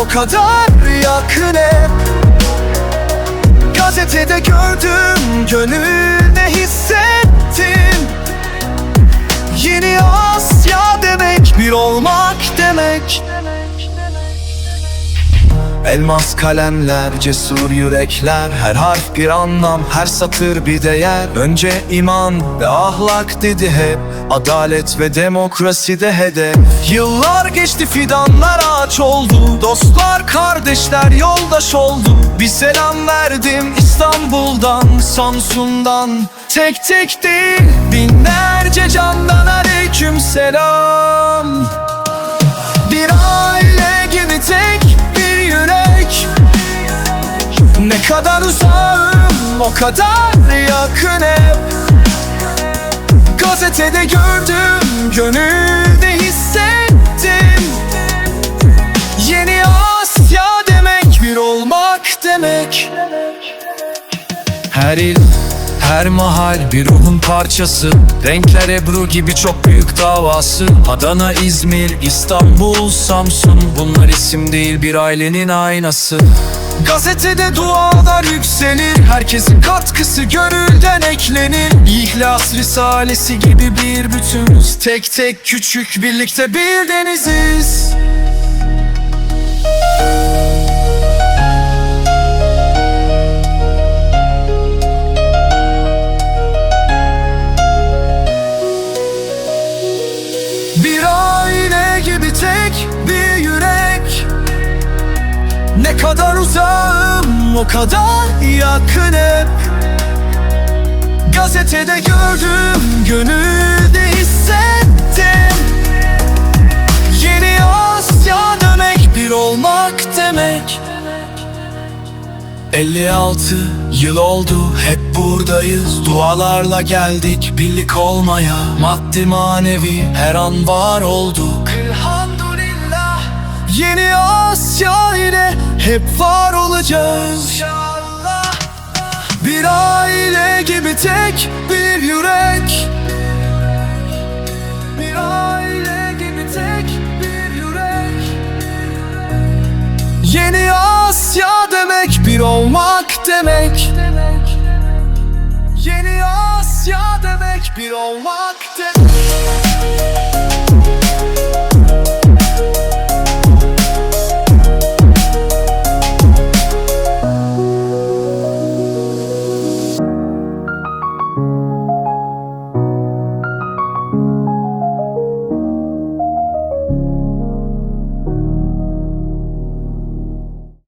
o kadar yakın hep. Gazetede gördüm gönülde hissettim Elmas kalemler, cesur yürekler Her harf bir anlam, her satır bir değer. Önce iman ve ahlak dedi hep Adalet ve demokrasi de hedef. Yıllar geçti fidanlar ağaç oldu Dostlar kardeşler yoldaş oldu. Bir selam verdim İstanbul'dan Samsun'dan. Tek tek değil binlerce candan aleyküm selam kadar uzağım o kadar yakın hep. Gazetede gördüm, gönülde hissettim. Yeni Asya demek bir olmak demek. Her il, her mahal bir ruhun parçası. Renkler Ebru gibi çok büyük davası. Adana, İzmir, İstanbul, Samsun Bunlar isim değil bir ailenin aynası Gazetede dualar yükselir. Herkesin katkısı gönülden eklenir. İhlas risalesi gibi bir bütünüz. Tek tek küçük birlikte bir deniziz kadar uzağım o kadar yakın hep Gazetede gördüm gönülde hissettim. Yeni Asya demek bir olmak demek. 56 yıl oldu hep buradayız. Dualarla geldik birlik olmaya. Maddi manevi her an var Elhamdülillah Yeni Asya ile hep var olacağız. Bir aile gibi tek bir yürek. Bir aile gibi tek bir yürek. Yeni Asya demek bir olmak demek. Yeni Asya demek bir olmak demek